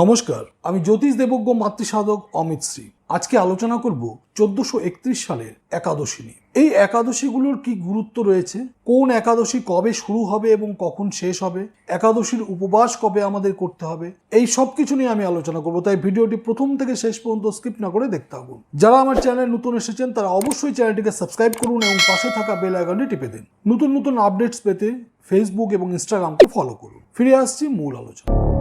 নমস্কার, আমি জ্যোতিষ দেবজ্ঞ মাতৃসাধক অমিত শ্রী। আজকে আলোচনা করব চোদ্দশো একত্রিশ সালের একাদশী নিয়ে। এই একাদশীগুলোর কি গুরুত্ব রয়েছে? কোন একাদশী কবে শুরু হবে এবং কখন শেষ হবে? একাদশীর উপবাস কবে আমাদের করতে হবে? এই সব কিছু নিয়ে আমি আলোচনা করব, তাই ভিডিওটি প্রথম থেকে শেষ পর্যন্ত স্কিপ না করে দেখতে থাকুন। যারা আমার চ্যানেল নতুন এসেছেন, তারা অবশ্যই চ্যানেলটিকে সাবস্ক্রাইব করুন এবং পাশে থাকা বেল আইকনটি টিপে দিন। নতুন নতুন আপডেটস পেতে ফেসবুক এবং ইনস্টাগ্রামকে ফলো করুন। ফিরে আসছি মূল আলোচনা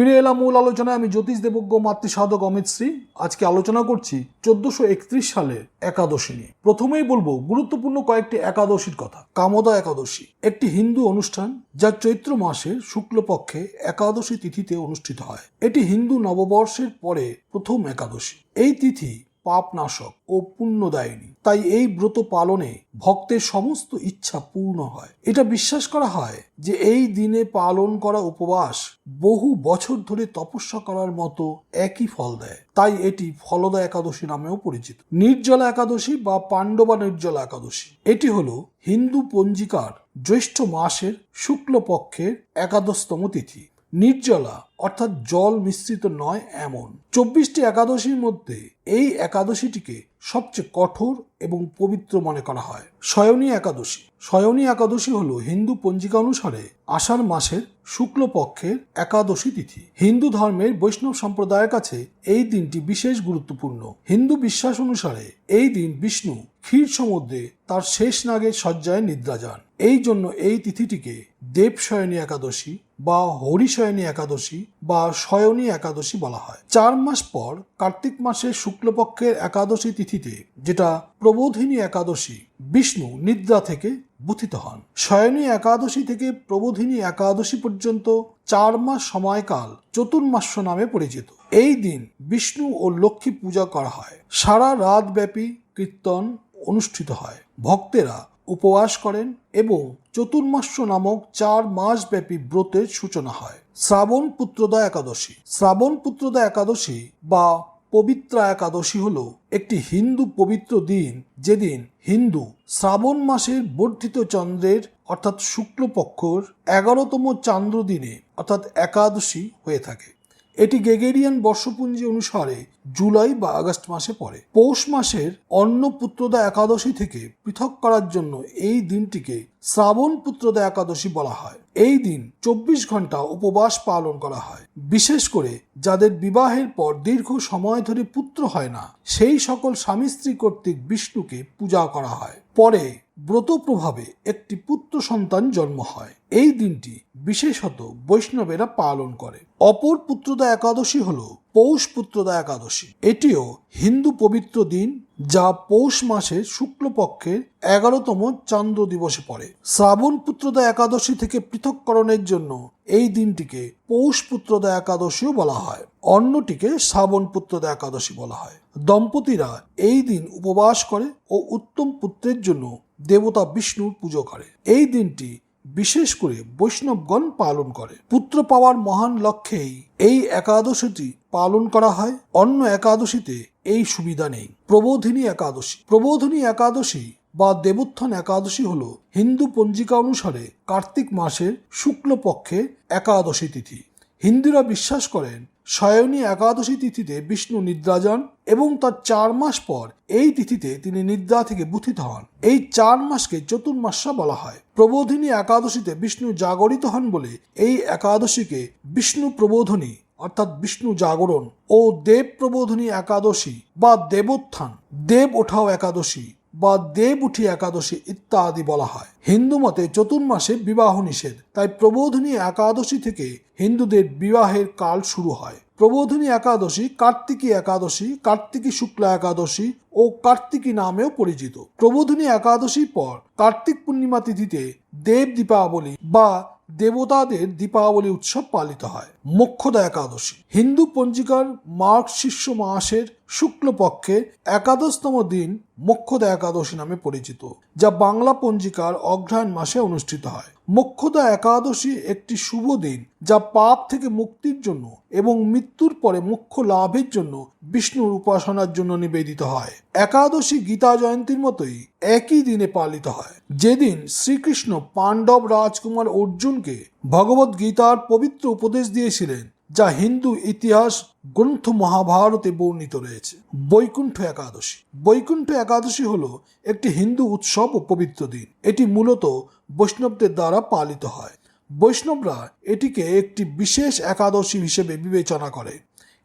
ফিরে এলাম মূল আলোচনায়। আমি জ্যোতিষ দেবজ্ঞ মাতৃসাধক অমিত শ্রী। আজকে আলোচনা করছি চোদ্দশো একত্রিশ সালের একাদশী নিয়ে। প্রথমেই বলব গুরুত্বপূর্ণ কয়েকটি একাদশীর কথা। কামদা একাদশী একটি হিন্দু অনুষ্ঠান যা চৈত্র মাসে শুক্লপক্ষে একাদশী তিথিতে অনুষ্ঠিত হয়। এটি হিন্দু নববর্ষের পরে প্রথম একাদশী। এই তিথি পাপনাশক ও পুণ্যদায়িনী। তাই এই ব্রত পালনে ভক্তের সমস্ত ইচ্ছা পূর্ণ হয়। এটা বিশ্বাস করা হয় যে এই দিনে পালন করা উপবাস বহু বছর ধরে তপস্যা করার মতো একই ফল দেয়। তাই এটি ফলদা একাদশী নামেও পরিচিত। নির্জলা একাদশী বা পাণ্ডবা নির্জলা একাদশী। এটি হলো হিন্দু পঞ্জিকার জ্যৈষ্ঠ মাসের শুক্লপক্ষের একাদশতম তিথি। নির্জলা, অর্থাৎ জল মিশ্রিত নয়, এমন। চব্বিশটি একাদশীর মধ্যে এই একাদশীটিকে সবচেয়ে কঠোর এবং পবিত্র মনে করা হয়। শয়নী একাদশী। শয়নী একাদশী হলো হিন্দু পঞ্জিকা অনুসারে আষাঢ় মাসের শুক্লপক্ষের একাদশী তিথি। হিন্দু ধর্মের বৈষ্ণব সম্প্রদায়ের কাছে এই দিনটি বিশেষ গুরুত্বপূর্ণ। হিন্দু বিশ্বাস অনুসারে এই দিন বিষ্ণু ক্ষীর সমুদ্রে তার শেষ নাগের শয্যায় নিদ্রা যান। এই জন্য এই তিথিটিকে দেবশয়নী একাদশী বা হরিশয়নী একাদশী বা শয়নী একাদশী বলা হয়। চার মাস পর কার্তিক মাসের শুক্লপক্ষের একাদশী তিথিতে, যেটা প্রবোধিনী একাদশী, বিষ্ণু নিদ্রা থেকে বুথিত হন। শয়নী একাদশী থেকে প্রবোধিনী একাদশী পর্যন্ত চার মাস সময়কাল চতুর্মাস্য নামে পরিচিত। এই দিন বিষ্ণু ও লক্ষ্মী পূজা করা হয়। সারা রাত ব্যাপী কীর্তন অনুষ্ঠিত হয়। ভক্তেরা উপবাস করেন এবং চতুর্মাস্য নামক চার মাস ব্যাপী ব্রতের সূচনা হয়। শ্রাবণ পুত্রদা একাদশী। শ্রাবণ পুত্রদা একাদশী বা পবিত্রা একাদশী হল একটি হিন্দু পবিত্র দিন যেদিন হিন্দু শ্রাবণ মাসের বর্ধিত চন্দ্রের অর্থাৎ শুক্লপক্ষর এগারোতম চান্দ্র দিনে অর্থাৎ একাদশী হয়ে থাকে। এটি গেগেরিয়ান বর্ষপুঞ্জি অনুসারে জুলাই বা আগস্ট মাসে পড়ে। পৌষ মাসের অন্ন পুত্রদা একাদশী থেকে পৃথক করার জন্য এই দিনটিকে শ্রাবণ পুত্রদা একাদশী বলা হয়। এই দিন চব্বিশ ঘণ্টা উপবাস পালন করা হয়। বিশেষ করে যাদের বিবাহের পর দীর্ঘ সময় ধরে পুত্র হয় না, সেই সকল স্বামী স্ত্রী কর্তৃক বিষ্ণুকে পূজা করা হয়। পরে ব্রত প্রভাবে একটি পুত্র সন্তান জন্ম হয়। এই দিনটি বিশেষত বৈষ্ণবেরা পালন করে। অপর পুত্রদা একাদশী হল পৌষ পুত্রদা একাদশী। এটিও হিন্দু পবিত্র দিন, যা পৌষ মাসের শুক্লপক্ষের এগারোতম চন্দ্র দিবসে পড়ে। শ্রাবণ পুত্রদা একাদশী থেকে পৃথককরণের জন্য এই দিনটিকে পৌষ পুত্রদা একাদশীও বলা হয়। অন্যটিকে শ্রাবণ পুত্রদা একাদশী বলা হয়। দম্পতিরা এই দিন উপবাস করে ও উত্তম পুত্রের জন্য দেবতা বিষ্ণুর পুজো করে। এই দিনটি বিশেষ করে বৈষ্ণবগণ পালন করে। পুত্র পাওয়ার মহান লক্ষ্যেই এই একাদশীটি পালন করা হয়। অন্য একাদশীতে এই সুবিধা নেই। প্রবোধিনী একাদশী। প্রবোধিনী একাদশী বা দেবোত্থান একাদশী হল হিন্দু পঞ্জিকা অনুসারে কার্তিক মাসের শুক্লপক্ষে একাদশী তিথি। হিন্দুরা বিশ্বাস করেন শয়নী একাদশী তিথিতে বিষ্ণু নিদ্রা যান এবং তার চার মাস পর এই তিথিতে তিনি নিদ্রা থেকে বুথিত হন। এই চার মাসকে চতুর্মাসা বলা হয়। প্রবোধিনী একাদশীতে বিষ্ণু জাগরিত হন বলে এই একাদশীকে বিষ্ণু প্রবোধনী অর্থাৎ বিষ্ণু জাগরণ ও দেব প্রবোধনী একাদশী বা দেবোত্থান, দেব ওঠাও একাদশী বা দেব উঠি একাদশী ইত্যাদি বলা হয়। হিন্দু মতে চতুর্মাসে বিবাহ নিষেধ। তাই প্রবোধনী একাদশী থেকে হিন্দুদের বিবাহের কাল শুরু হয়। প্রবোধনী একাদশী কার্তিকী একাদশী, কার্তিকী শুক্লা একাদশী ও কার্তিকী নামেও পরিচিত। প্রবোধনী একাদশীর পর কার্তিক পূর্ণিমা তিথিতে দেব দীপাবলি বা দেবতাদের দীপাবলি উৎসব পালিত হয়। মোক্ষদা একাদশী। হিন্দু পঞ্জিকার মার্গ শিষ্য মাসের শুক্লপক্ষে একাদশতম দিন মোক্ষদা একাদশী নামে পরিচিত, যা বাংলা পঞ্জিকার অগ্রহায়ণ মাসে অনুষ্ঠিত হয়। মোক্ষদা একাদশী একটি শুভ দিন, যা পাপ থেকে মুক্তির জন্য এবং মৃত্যুর পরে মুখ্য লাভের জন্য বিষ্ণুর উপাসনার জন্য নিবেদিত হয়। একাদশী গীতা জয়ন্তীর মতোই একই দিনে পালিত হয়। যেদিন শ্রীকৃষ্ণ পাণ্ডব রাজকুমার অর্জুনকে ভগবত গীতার পবিত্র উপদেশ দিয়েছিলেন, যা হিন্দু ইতিহাস গ্রন্থ মহাভারতে বর্ণিত রয়েছে। বৈকুণ্ঠ একাদশী। বৈকুণ্ঠ একাদশী হল একটি হিন্দু উৎসব ও পবিত্র দিন। এটি মূলত বৈষ্ণবদের দ্বারা পালিত হয়। বৈষ্ণবরা এটিকে একটি বিশেষ একাদশী হিসেবে বিবেচনা করে।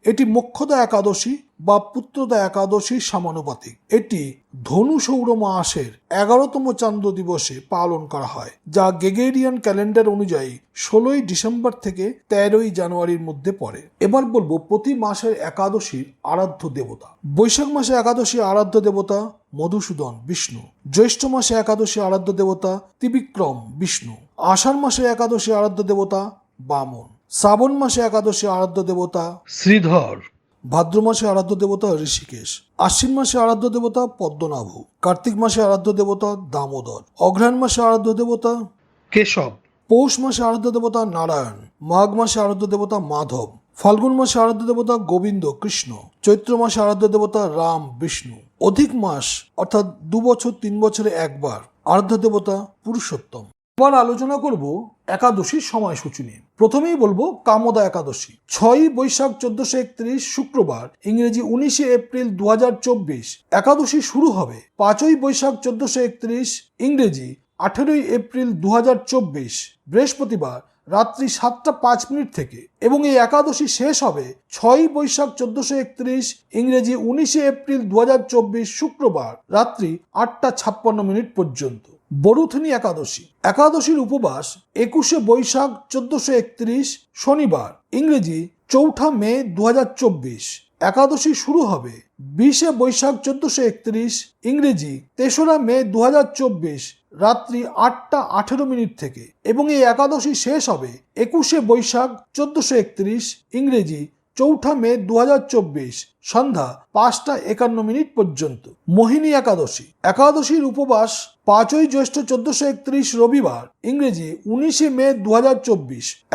এটি মোক্ষদা একাদশী বা পুত্রদা একাদশীর সমানুপাতিক। এটি ধনু সৌর মাসের এগারোতম চান্দ্র দিবসে পালন করা হয়, যা গেগেরিয়ান ক্যালেন্ডার অনুযায়ী ষোলোই ডিসেম্বর থেকে তেরোই জানুয়ারির মধ্যে পড়ে। এবার বলব, প্রতি মাসের একাদশীর আরাধ্য দেবতা। বৈশাখ মাসে একাদশী আরাধ্য দেবতা মধুসূদন, বিষ্ণু। জ্যৈষ্ঠ মাসে একাদশী আরাধ্য দেবতা ত্রিবিক্রম, বিষ্ণু। আষাঢ় মাসে একাদশী আরাধ্য দেবতা বামন। শ্রাবণ মাসে একাদশী আরাধ্য দেবতা শ্রীধর ভাদ্র মাসে আরাধ্য দেবতা ঋষিকেশ আশ্বিন মাসে আরাধ্য দেবতা পদ্মনাভ কার্তিক মাসে আরাধ্য দেবতা দামোদর অঘ্রায়ণ মাসে আরাধ্য দেবতা কেশব পৌষ মাসে আরাধ্য দেবতা নারায়ণ মাঘ মাসে আরাধ্য দেবতা মাধব ফাল্গুন মাসে আরাধ্য দেবতা গোবিন্দ কৃষ্ণ চৈত্র মাসে আরাধ্য দেবতা রাম বিষ্ণু অধিক মাস অর্থাৎ দু বছর তিন বছরে একবার আরাধ্য দেবতা পুরুষোত্তম এবার আলোচনা করব একাদশীর সময়সূচি নিয়ে। প্রথমেই বলব কামদা একাদশী। ছয়ই বৈশাখ চোদ্দশো একত্রিশ শুক্রবার, ইংরেজি উনিশে এপ্রিল দুহাজার চব্বিশ। একাদশী শুরু হবে পাঁচই বৈশাখ চোদ্দশো একত্রিশ, ইংরেজি আঠেরোই এপ্রিল দু হাজার চব্বিশ। বৃহস্পতিবার রাত্রি সাতটা পাঁচ মিনিট থেকে। এবং এই একাদশী শেষ হবে ছয়ই বৈশাখ চোদ্দশো একত্রিশ, ইংরেজি উনিশে এপ্রিল দু হাজার চব্বিশ শুক্রবার রাত্রি আটটা ছাপ্পান্ন মিনিট পর্যন্ত। বরুথনী একাদশী। একাদশীর উপবাস একুশে বৈশাখ চোদ্দশো একত্রিশ শনিবার, ইংরেজি চৌঠা মে দু হাজার চব্বিশ। একাদশী শুরু হবে বিশে বৈশাখ চোদ্দশো একত্রিশ, ইংরেজি তেসরা মে দু হাজার চব্বিশ, রাত্রি আটটা আঠেরো মিনিট থেকে। এবং এই একাদশী শেষ হবে একুশে বৈশাখ চোদ্দশো একত্রিশ, ইংরেজি চৌঠা মে দু সন্ধ্যা পাঁচটা একান্ন মিনিট পর্যন্ত। মোহিনী একাদশী। একাদশীর উপবাস পাঁচই জ্যৈষ্ঠ চোদ্দশো একত্রিশ রবিবার, ইংরেজি উনিশে মে দু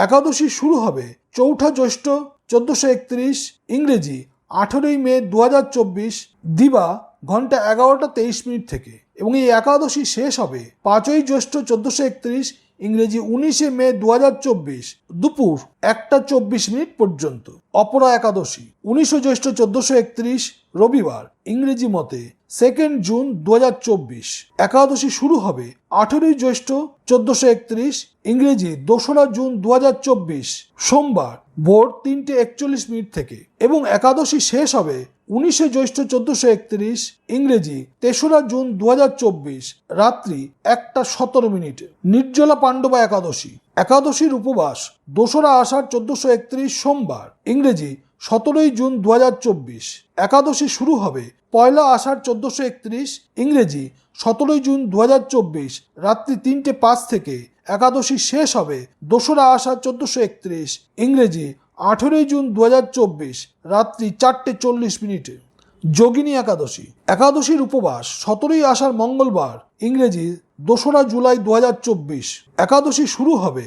একাদশী শুরু হবে চৌঠা জ্যৈষ্ঠ চোদ্দশো একত্রিশ, ইংরেজি আঠেরোই মে দু হাজার চব্বিশ, দিবা ঘণ্টা এগারোটা তেইশ মিনিট থেকে। এবং এই একাদশী শেষ হবে পাঁচই জ্যৈষ্ঠ চোদ্দশো একত্রিশ ইংরেজি উনিশে মে দু হাজার চব্বিশ দুপুর একটা চব্বিশ মিনিট পর্যন্ত। অপরা একাদশী উনিশশো জ্যৈষ্ঠ চোদ্দশো একত্রিশ, রবিবার, ইংরেজি মতে সেকেন্ড জুন দু হাজার চব্বিশ। একাদশী শুরু হবে আঠেরোই জ্যৈষ্ঠ চোদ্দশো একত্রিশ, ইংরেজি দোসরা জুন দু হাজার চব্বিশ। সোমবার ভোর তিনটে একচল্লিশ মিনিট থেকে এবং একাদশী শেষ হবে উনিশে জ্যৈষ্ঠ চোদ্দশো একত্রিশ, ইংরেজি তেসরা জুন দু হাজার চব্বিশ, রাত্রি একটা সতেরো মিনিটে। নির্জলা পাণ্ডবা একাদশী। একাদশীর উপবাস দোসরা আষাঢ় চোদ্দশো একত্রিশ সোমবার, ইংরেজি সতেরোই জুন দু হাজার চব্বিশ। একাদশী শুরু হবে পয়লা আষাঢ় চোদ্দশো একত্রিশ, ইংরেজি সতেরোই জুন দু হাজার চব্বিশ, রাত্রি তিনটে পাঁচ থেকে। একাদশী শেষ হবে দোসরা আষাঢ় চোদ্দশো একত্রিশ, ইংরেজি আঠেরোই জুন দু হাজার চব্বিশ রাত্রি চারটে চল্লিশ মিনিটে যোগিনী একাদশী। একাদশীর উপবাস সতেরোই আষাঢ় মঙ্গলবার, ইংরেজি দোসরা জুলাই দু হাজার চব্বিশ। একাদশী শুরু হবে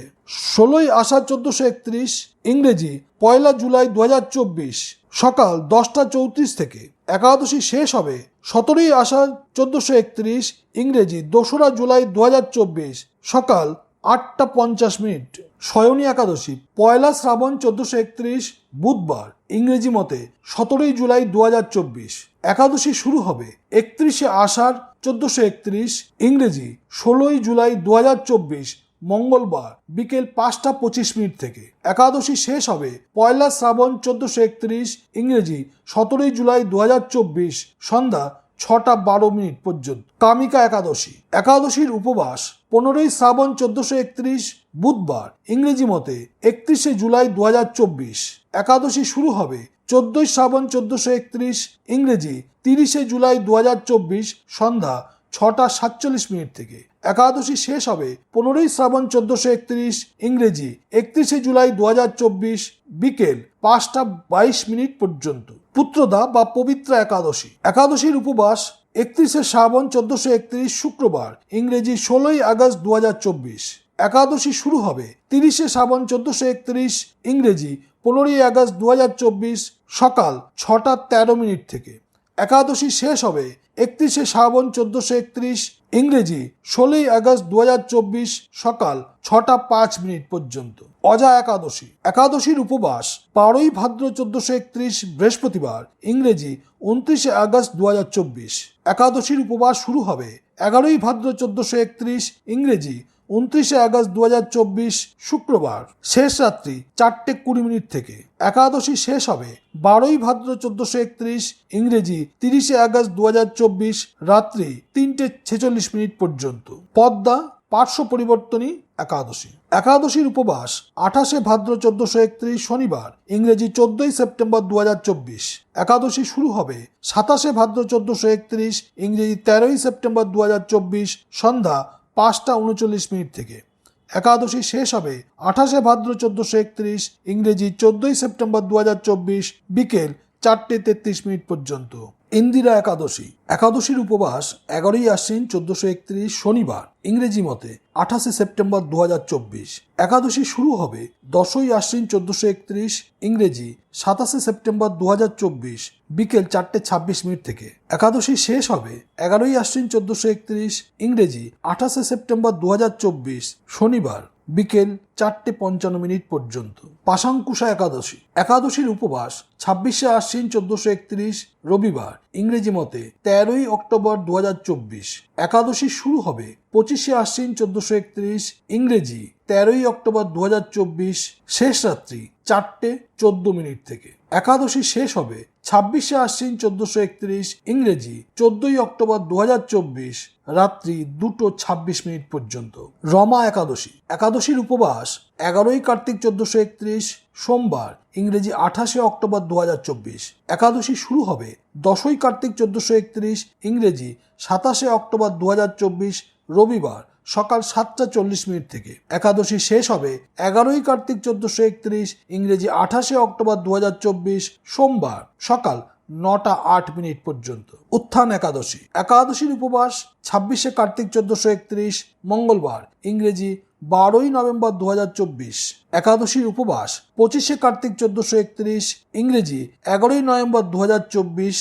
ষোলোই আষাঢ় চোদ্দশো একত্রিশ, ইংরেজি পয়লা জুলাই দু হাজার চব্বিশ। সকাল দশটা চৌত্রিশ থেকে একাদশী শেষ হবে সতেরোই আষাঢ় চোদ্দশো একত্রিশ, ইংরেজি দোসরা জুলাই দু হাজার চব্বিশ। সকাল আটটা পঞ্চাশ মিনিট। শয়নী একাদশী, পয়লা শ্রাবণ চোদ্দশো একত্রিশ, বুধবার, ইংরেজি মতে সতেরোই জুলাই দু হাজার চব্বিশ। একাদশী শুরু হবে একত্রিশে আষাঢ় চোদ্দশো একত্রিশ, ইংরেজি, ষোলোই জুলাই দু হাজার চব্বিশ, মঙ্গলবার, বিকেল পাঁচটা পঁচিশ মিনিট থেকে। একাদশী শেষ হবে পয়লা শ্রাবণ চোদ্দশো একত্রিশ, ইংরেজি, সতেরোই জুলাই দু হাজার চব্বিশ, সন্ধ্যা ছটা বারো মিনিট পর্যন্ত। কামিকা একাদশী। একাদশীর উপবাস পনেরোই শ্রাবণ চোদ্দশো একত্রিশ, বুধবার, ইংরেজি মতে একত্রিশে জুলাই দু হাজার চব্বিশ। একাদশী শুরু হবে চোদ্দই শ্রাবণ চোদ্দশো একত্রিশ, ইংরেজি তিরিশে জুলাই দু হাজার চব্বিশ সন্ধ্যা ছটা সাতচল্লিশ মিনিট থেকে। একাদশী শেষ হবে পনেরোই শ্রাবণ চোদ্দশো একত্রিশ ইংরেজি একত্রিশে জুলাই দু হাজার চব্বিশ বিকেল পাঁচটা বাইশ মিনিট পর্যন্ত। পুত্রদা বা পবিত্র একাদশী। একাদশীর উপবাস একত্রিশে শ্রাবণ চোদ্দশো একত্রিশ শুক্রবার, ইংরেজি ষোলোই আগস্ট দুহাজার চব্বিশ। একাদশী শুরু হবে তিরিশে শ্রাবণ চোদ্দশো একত্রিশ, ইংরেজি পনেরোই আগস্ট দু হাজার চব্বিশ সকাল ছটা তেরো মিনিট থেকে। একাদশী শেষ হবে একত্রিশে শ্রাবণ চোদ্দশো একত্রিশ, ইংরেজি ষোলোই আগস্ট দু হাজার চব্বিশ সকাল ছটা পাঁচ মিনিট পর্যন্ত। অজা একাদশী। একাদশীর উপবাস বারোই ভাদ্র চোদ্দশো একত্রিশ, বৃহস্পতিবার, ইংরেজি উনত্রিশে আগস্ট দুহাজার চব্বিশ। একাদশীর উপবাস শুরু হবে এগারোই ভাদ্র চোদ্দশো একত্রিশ, ইংরেজি উনত্রিশে আগস্ট দু হাজার চব্বিশ শুক্রবার, শেষ রাত্রি চারটে কুড়ি মিনিট থেকে। একাদশী শেষ হবে বারোই ভাদ্র চোদ্দশো একত্রিশ, ইংরেজি তিরিশে আগস্ট দুহাজার চব্বিশ, রাত্রি তিনটে ছেচল্লিশ মিনিট পর্যন্ত। পদ্মা, পার্শ্ব পরিবর্তনী, একাদশী। একাদশীর উপবাস আঠাশে ভাদ্র চোদ্দশো একত্রিশ শনিবার, ইংরেজি চোদ্দই সেপ্টেম্বর দু হাজার চব্বিশ। একাদশী শুরু হবে সাতাশে ভাদ্র চোদ্দশো একত্রিশ, ইংরেজি তেরোই সেপ্টেম্বর দু হাজার চব্বিশ, সন্ধ্যা পাঁচটা উনচল্লিশ মিনিট থেকে। একাদশী শেষ হবে আঠাশে ভাদ্র চোদ্দশো একত্রিশ, ইংরেজি চোদ্দই সেপ্টেম্বর দু হাজার চব্বিশ, বিকেল চারটে তেত্রিশ মিনিট পর্যন্ত। ইন্দিরা একাদশী। একাদশীর উপবাস এগারোই আশ্বিন চোদ্দশো একত্রিশ শনিবার, ইংরেজি মতে আঠাশে সেপ্টেম্বর দু হাজার চব্বিশ। একাদশী শুরু হবে দশই আশ্বিন চোদ্দশো একত্রিশ, ইংরেজি সাতাশে সেপ্টেম্বর দু হাজার চব্বিশ, বিকেল চারটে ছাব্বিশ মিনিট থেকে। একাদশী শেষ হবে এগারোই আশ্বিন চোদ্দশো একত্রিশ, ইংরেজি আঠাশে সেপ্টেম্বর দু হাজার চব্বিশ, শনিবার। বিকেল চারটে পঞ্চান্ন মিনিট পর্যন্ত। পাশাঙ্কুশা একাদশী। একাদশীর উপবাস ছাব্বিশে আশ্বিন চোদ্দশো একত্রিশ রবিবার, ইংরেজি মতে তেরোই অক্টোবর দু হাজার চব্বিশ। একাদশী শুরু হবে পঁচিশে আশ্বিন চোদ্দশো একত্রিশ, ইংরেজি তেরোই অক্টোবর দু হাজার চব্বিশ, শেষ রাত্রি চারটে চোদ্দ মিনিট থেকে। একাদশী শেষ হবে ছাব্বিশে আশ্বিন চোদ্দশো একত্রিশ ইংরেজি, চোদ্দই অক্টোবর দু হাজার চব্বিশ রাত্রি দুটো ছাব্বিশ মিনিট পর্যন্ত। রমা একাদশী। একাদশীর উপবাস এগারোই কার্তিক চোদ্দশো একত্রিশ, সোমবার ইংরেজি আঠাশে অক্টোবর দু হাজার চব্বিশ। একাদশী শুরু হবে দশই কার্তিক চোদ্দশো একত্রিশ ইংরেজি, সাতাশে অক্টোবর দু হাজার চব্বিশ, রবিবার সকাল সাতটা চল্লিশ মিনিট থেকে। একাদশী শেষ হবে এগারোই কার্তিক চোদ্দশো একত্রিশ, ইংরেজি আঠাশে অক্টোবর দু হাজার চব্বিশ, সোমবার সকাল নটা আট মিনিট পর্যন্ত। উত্থান একাদশী। একাদশীর উপবাস ছাব্বিশে কার্তিক চোদ্দশো একত্রিশ, মঙ্গলবার, ইংরেজি বারোই নভেম্বর দু একাদশীর উপবাস, পঁচিশে কার্তিক চোদ্দশো একত্রিশ, ইংরেজি এগারোই নভেম্বর দু হাজার চব্বিশ,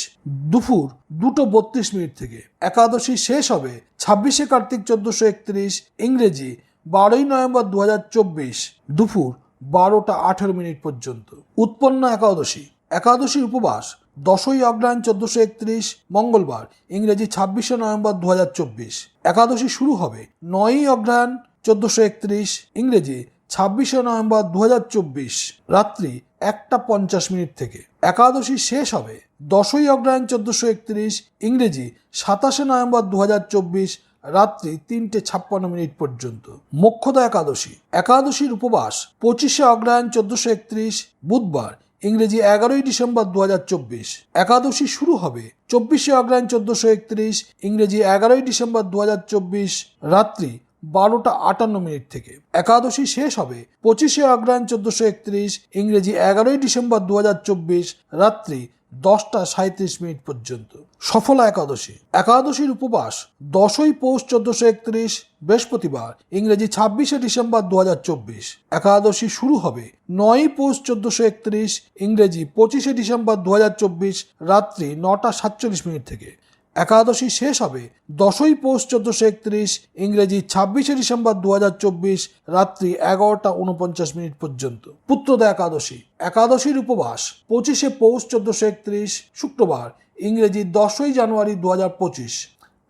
দুপুর দুটো বত্রিশ মিনিট থেকে। একাদশী শেষ হবে ছাব্বিশে কার্তিক চোদ্দশো একত্রিশ, ইংরেজি বারোই নভেম্বর দু হাজার চব্বিশ, দুপুর বারোটা আঠেরো মিনিট পর্যন্ত। উৎপন্ন একাদশী, একাদশীর উপবাস দশই অগ্রহায়ণ চোদ্দশো একত্রিশ, মঙ্গলবার, ইংরেজি ছাব্বিশে নভেম্বর দু হাজার চব্বিশ। একাদশী শুরু হবে নয়ই অগ্রহায়ণ চোদ্দশো একত্রিশ ইংরেজি ছাব্বিশে নভেম্বর দু হাজার চব্বিশ, রাত্রি একটা পঞ্চাশ মিনিট থেকে। একাদশী শেষ হবে দশই অগ্রহায়ণ চোদ্দশো একত্রিশ ইংরেজি সাতাশে নভেম্বর দু হাজার চব্বিশ, রাত্রি তিনটে ছাপ্পান্ন মিনিট পর্যন্ত। মোক্ষদা একাদশী। একাদশীর উপবাস পঁচিশে অগ্রায়ণ চোদ্দশো একত্রিশ, বুধবার ইংরেজি এগারোই ডিসেম্বর দু হাজার চব্বিশ। একাদশী শুরু হবে চব্বিশে অগ্রায়ণ চোদ্দশো একত্রিশ, ইংরেজি এগারোই ডিসেম্বর দু হাজার চব্বিশ, রাত্রি বারোটা আটান্ন মিনিট থেকে। একাদশী শেষ হবে পঁচিশে অগ্রহায়ণ চোদ্দশো একত্রিশ, ইংরেজি এগারোই ডিসেম্বর দু হাজার চব্বিশ রাত্রি দশটা সাঁত্রিশ মিনিট পর্যন্ত। সফলা একাদশী। একাদশীর উপবাস দশই পৌষ চোদ্দশো একত্রিশ, বৃহস্পতিবার, ইংরেজি ছাব্বিশে ডিসেম্বর দু হাজার চব্বিশ। একাদশী শুরু হবে নয়ই পৌষ চোদ্দশো একত্রিশ, ইংরেজি পঁচিশে ডিসেম্বর দু হাজার চব্বিশ রাত্রি নটা সাতচল্লিশ মিনিট থেকে। একাদশী শেষ হবে দশই পৌষ চোদ্দশো একত্রিশ ইংরেজি ছাব্বিশে ডিসেম্বর দুহাজার চব্বিশ রাত্রি এগারোটা উনপঞ্চাশ মিনিট পর্যন্ত। পুত্রদা একাদশী। একাদশীর উপবাস পঁচিশে পৌষ চোদ্দশো একত্রিশ শুক্রবার ইংরেজি দশই জানুয়ারি দু হাজার পঁচিশ।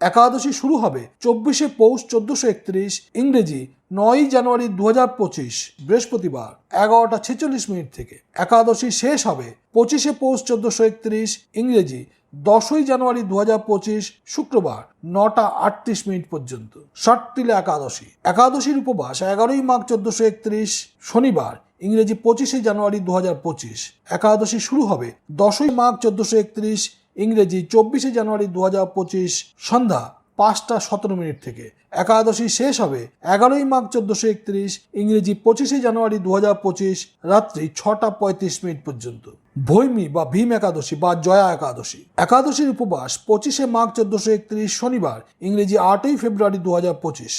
একাদশী শুরু হবে চব্বিশে পৌষ চোদ্দশো একত্রিশ ইংরেজি নয়ই জানুয়ারি দু হাজার পঁচিশ, বৃহস্পতিবার এগারোটা ছেচল্লিশ মিনিট থেকে। একাদশী শেষ হবে পঁচিশে পৌষ চোদ্দশো একত্রিশ ইংরেজি দশই জানুয়ারি দু হাজার পঁচিশ শুক্রবার নটা আটত্রিশ মিনিট পর্যন্ত। ষট্টিলে একাদশী। একাদশীর উপবাস এগারোই মাঘ চোদ্দশো একত্রিশ, শনিবার, ইংরেজি পঁচিশে জানুয়ারি দু হাজার পঁচিশ। একাদশী শুরু হবে দশই মাঘ চোদ্দশো একত্রিশ, ইংরেজি চব্বিশে জানুয়ারি দু হাজার পঁচিশ, সন্ধ্যা পাঁচটা সতেরো মিনিট থেকে। একাদশী শেষ হবে এগারোই মাঘ চোদ্দশো একত্রিশ ইংরেজি পঁচিশে জানুয়ারি দু হাজার পঁচিশ রাত্রি ছটা পঁয়ত্রিশ মিনিট পর্যন্ত। ভৈমী বা ভীম একাদশী বা জয়া একাদশী। একাদশীর উপবাস পঁচিশে মাঘ চোদ্দশো একত্রিশ শনিবার ইংরেজি আটই ফেব্রুয়ারি দু হাজার পঁচিশ।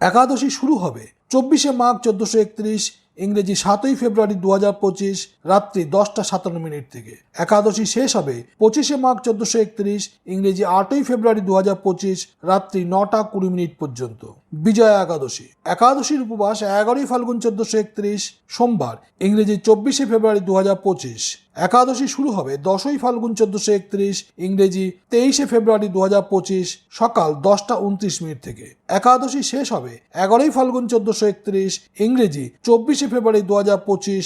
একাদশী শুরু হবে চব্বিশে মাঘ চোদ্দশো একত্রিশ ইংরেজি সাতই ফেব্রুয়ারি দু পঁচিশ রাত্রি দশটা সাতান্ন মিনিট থেকে। একাদশী শেষ হবে পঁচিশে মার্চ চোদ্দশো একত্রিশ, ইংরেজি আটই ফেব্রুয়ারি দু পঁচিশ রাত্রি নটা কুড়ি মিনিট পর্যন্ত। বিজয়া একাদশী। একাদশীর উপবাস এগারোই ফাল্গুন চোদ্দশো একত্রিশ, সোমবার, ইংরেজি চব্বিশে ফেব্রুয়ারি দু হাজার পঁচিশ। একাদশী শুরু হবে দশই ফাল্গুন চোদ্দশো একত্রিশ, ইংরেজি তেইশে ফেব্রুয়ারি দু হাজার পঁচিশ, সকাল দশটা উনত্রিশ মিনিট থেকে। একাদশী শেষ হবে এগারোই ফাল্গুন চোদ্দশো একত্রিশ, ইংরেজি চব্বিশে ফেব্রুয়ারি দু হাজার পঁচিশ,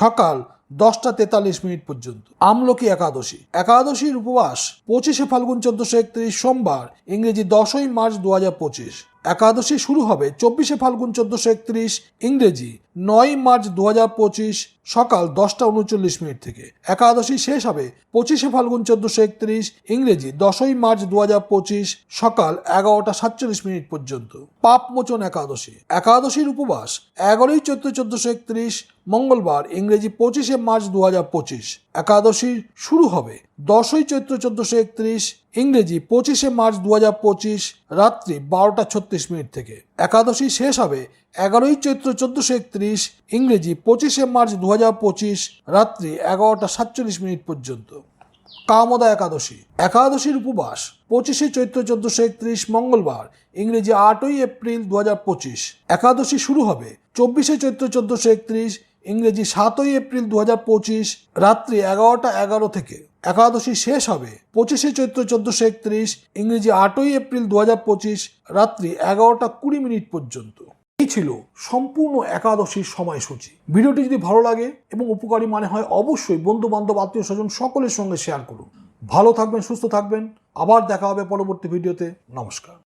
সকাল দশটা তেতাল্লিশ মিনিট পর্যন্ত। আমলকি একাদশী। একাদশীর উপবাস পঁচিশে ফাল্গুন চোদ্দশো একত্রিশ সোমবার, ইংরেজি দশই মার্চ দু হাজার পঁচিশ। একাদশী শুরু হবে চব্বিশে ফাল্গুন চোদ্দশো একত্রিশ, ইংরেজি নয় মার্চ দু হাজার পঁচিশ সকাল দশটা উনচল্লিশ মিনিট থেকে। একাদশী শেষ হবে পঁচিশে ফাল্গুন চোদ্দশো একত্রিশ, ইংরেজি দশই মার্চ দু পঁচিশ, সকাল এগারোটা সাতচল্লিশ মিনিট পর্যন্ত। পাপ মোচন একাদশী। একাদশীর উপবাস এগারোই চোদ্দ চোদ্দশো একত্রিশ, মঙ্গলবার ইংরেজি পঁচিশে মার্চ দু হাজার পঁচিশ। একাদশী শুরু হবে দশই চৈত্র চোদ্দশো একত্রিশ, ইংরেজি পঁচিশে মার্চ দু হাজার পঁচিশ, রাত্রি বারোটা ছত্রিশ মিনিট থেকে। একাদশী শেষ হবে এগারোই চৈত্র চোদ্দশো একত্রিশ, ইংরেজি পঁচিশে মার্চ দু হাজার পঁচিশ, রাত্রি এগারোটা সাতচল্লিশ মিনিট পর্যন্ত। কামদা একাদশী। একাদশীর উপবাস পঁচিশে চৈত্র চোদ্দশো একত্রিশ, মঙ্গলবার, ইংরেজি আটই এপ্রিল দু হাজার পঁচিশ। একাদশী শুরু হবে চব্বিশে চৈত্র চোদ্দশো একত্রিশ ইংরেজি সাতই এপ্রিল দু হাজার পঁচিশ রাত্রি এগারোটা এগারো থেকে একাদশী শেষ হবে। পঁচিশে চৈত্র চোদ্দশো একত্রিশ, ইংরেজি আটই এপ্রিল দু হাজার পঁচিশ রাত্রি এগারোটা কুড়ি মিনিট পর্যন্ত। এই ছিল সম্পূর্ণ একাদশীর সময়সূচি। ভিডিওটি যদি ভালো লাগে এবং উপকারী মানে হয়, অবশ্যই বন্ধু বান্ধব আত্মীয় স্বজন সকলের সঙ্গে শেয়ার করুন। ভালো থাকবেন, সুস্থ থাকবেন। আবার দেখা হবে পরবর্তী ভিডিওতে। নমস্কার।